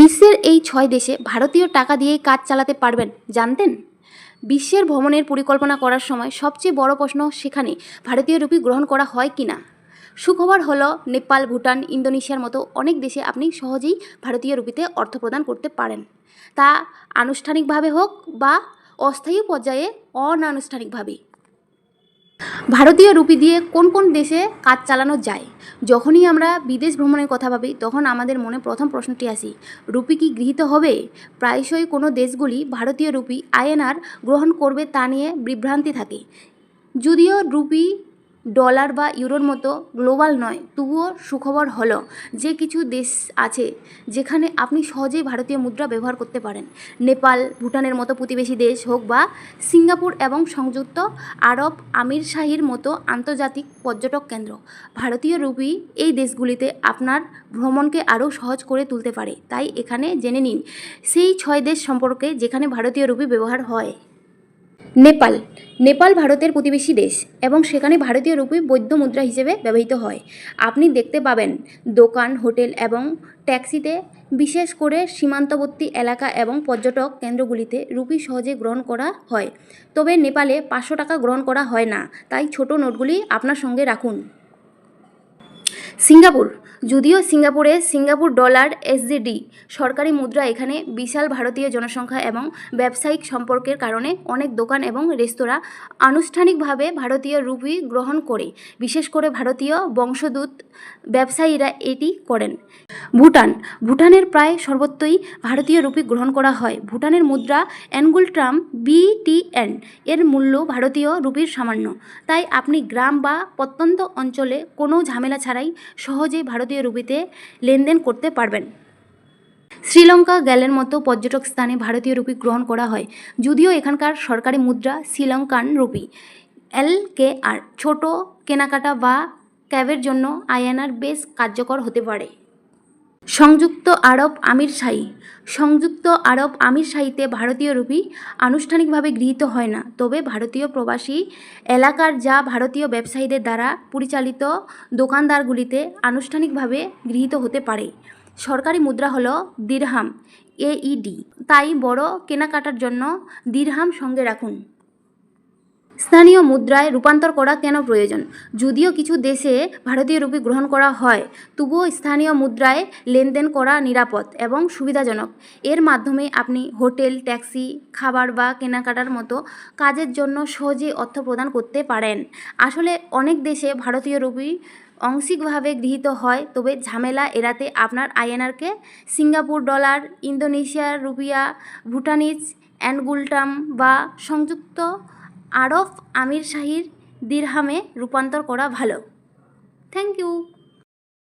বিশ্বের এই ছয় দেশে ভারতীয় টাকা দিয়েই কাজ চালাতে পারবেন, জানতেন? বিশ্বের ভ্রমণের পরিকল্পনা করার সময় সবচেয়ে বড় প্রশ্ন সেখানে ভারতীয় রুপি গ্রহণ করা হয় কি না? সুখবর হলো, নেপাল, ভুটান, ইন্দোনেশিয়ার মতো অনেক দেশে আপনি সহজেই ভারতীয় রুপিতে অর্থ প্রদান করতে পারেন। তা আনুষ্ঠানিকভাবে হোক বা অস্থায়ী পর্যায়ে অনানুষ্ঠানিকভাবে। ভারতীয় রুপি দিয়ে কোন কোন দেশে কাজ চালানো যায়? যখনই আমরা বিদেশ ভ্রমণের কথা ভাবি, তখন আমাদের মনে প্রথম প্রশ্নটি আসি, রুপি কি গৃহীত হবে? প্রায়শই কোনো দেশগুলি ভারতীয় রুপি আইএনআর গ্রহণ করবে তা নিয়ে বিভ্রান্তি থাকে। যদিও রুপি ডলার বা ইউরোর মতো গ্লোবাল নয় তবুও সুখবর হলো। যে কিছু দেশ আছে যেখানে আপনি সহজেই ভারতীয় মুদ্রা ব্যবহার করতে পারেন। নেপাল, ভুটানের মতো প্রতিবেশী দেশ হোক বা সিঙ্গাপুর এবং সংযুক্ত আরব আমিরশাহির মতো আন্তর্জাতিক পর্যটক কেন্দ্র। ভারতীয় রুপি এই দেশগুলিতে আপনার ভ্রমণকে আরও সহজ করে তুলতে পারে। তাই এখানে জেনে নিন, সেই ছয় দেশ সম্পর্কে যেখানে ভারতীয় রুপি ব্যবহার হয়। নেপাল। নেপাল ভারতের প্রতিবেশী দেশ এবং সেখানে ভারতীয় রুপি বৈধ মুদ্রা হিসেবে ব্যবহৃত হয়। আপনি দেখতে পাবেন দোকান, হোটেল এবং ট্যাক্সিতে বিশেষ করে সীমান্তবর্তী এলাকা এবং পর্যটক কেন্দ্রগুলিতে রুপি সহজে গ্রহণ করা হয়। তবে নেপালে পাঁচশো টাকা গ্রহণ করা হয় না, তাই ছোট নোটগুলি আপনার সঙ্গে রাখুন। সিঙ্গাপুর যদিও সিঙ্গাপুরে সিঙ্গাপুর ডলার এসজিডি সরকারি মুদ্রা এখানে বিশাল ভারতীয় জনসংখ্যা এবং ব্যবসায়িক সম্পর্কের কারণে অনেক দোকান এবং রেস্তোরাঁ আনুষ্ঠানিকভাবে ভারতীয় রুপি গ্রহণ করে, বিশেষ করে ভারতীয় বংশদূত ব্যবসায়ীরা এটি করেন। ভুটান, ভুটানের প্রায় সর্বত্রই ভারতীয় রুপি গ্রহণ করা হয়। ভুটানের মুদ্রা অ্যানগুলট্রাম বিটিএন এর মূল্য ভারতীয় রুপির সামান্য। তাই আপনি গ্রাম বা প্রত্যন্ত অঞ্চলে কোনো ঝামেলা ছাড়াই সহজে ভারতীয় রুপিতে লেনদেন করতে পারবেন। শ্রীলঙ্কা গ্যালের মতো পর্যটক স্থানে ভারতীয় রুপি গ্রহণ করা হয়। যদিও এখানকার সরকারি মুদ্রা শ্রীলঙ্কান রুপি। এল কে আর ছোটো কেনাকাটা বা ক্যাবের জন্য আইএনআর বেশ কার্যকর হতে পারে। সংযুক্ত আরব আমিরশাহী সংযুক্ত আরব আমিরশাহীতে ভারতীয় রুপি আনুষ্ঠানিকভাবে গৃহীত হয় না। তবে ভারতীয় প্রবাসী এলাকার যা ভারতীয় ব্যবসায়ীদের দ্বারা পরিচালিত দোকানদারগুলিতে আনুষ্ঠানিকভাবে গৃহীত হতে পারে। সরকারি মুদ্রা হলো দিরহাম এইডি তাই বড় কেনাকাটার জন্য দিরহাম সঙ্গে রাখুন। স্থানীয় মুদ্রায় রূপান্তর করা কেন প্রয়োজন? যদিও কিছু দেশে ভারতীয় রুপি গ্রহণ করা হয়, তবুও স্থানীয় মুদ্রায় লেনদেন করা নিরাপদ এবং সুবিধাজনক। এর মাধ্যমে আপনি হোটেল, ট্যাক্সি, খাবার বা কেনাকাটার মতো কাজের জন্য সহজে অর্থ প্রদান করতে পারেন। আসলে অনেক দেশে ভারতীয় রুপি আংশিকভাবে গৃহীত হয়, তবে ঝামেলা এড়াতে আপনার আইএনআরকে সিঙ্গাপুর ডলার, ইন্দোনেশিয়ার রুপিয়া, ভুটানিজ অ্যানগুলটাম বা সংযুক্ত আরব আমির শাহির দিরহামে রূপান্তর করা ভালো। Thank you